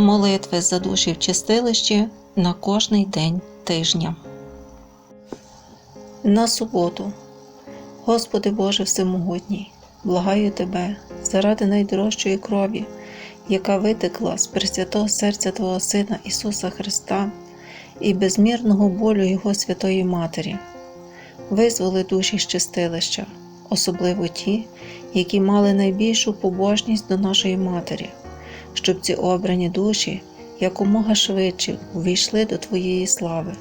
Молитви за душі в чистилищі на кожний день тижня. На суботу. Господи Боже Всемогутній, благаю Тебе заради найдорожчої крові, яка витекла з пресвятого серця Твого Сина Ісуса Христа і безмірного болю Його Святої Матері. Визволи душі з чистилища, особливо ті, які мали найбільшу побожність до нашої Матері, щоб ці обрані душі якомога швидше увійшли до Твоєї слави,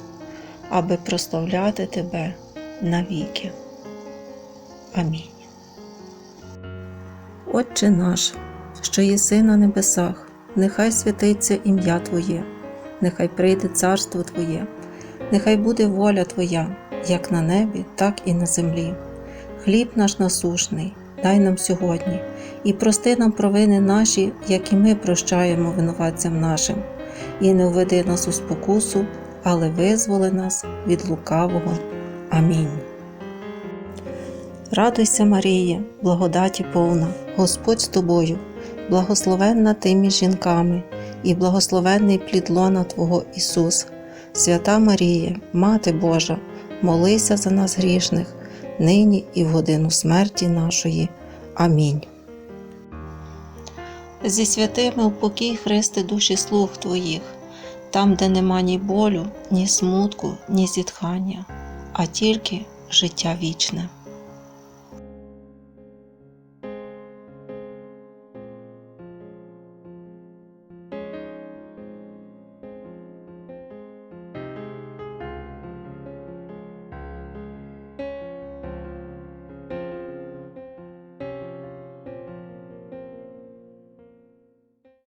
аби прославляти Тебе навіки. Амінь. Отче наш, що єси на небесах, нехай святиться ім'я Твоє, нехай прийде царство Твоє, нехай буде воля Твоя, як на небі, так і на землі. Хліб наш насушний, дай нам сьогодні, і прости нам провини наші, як і ми прощаємо винуватцям нашим, і не введи нас у спокусу, але визволи нас від лукавого. Амінь. Радуйся, Марія, благодаті повна, Господь з тобою, благословенна ти між жінками, і благословенний плід лона Твого Ісус. Свята Марія, Мати Божа, молися за нас грішних, нині і в годину смерті нашої. Амінь. Зі святими в покій Христи душі слуг Твоїх, там, де нема ні болю, ні смутку, ні зітхання, а тільки життя вічне.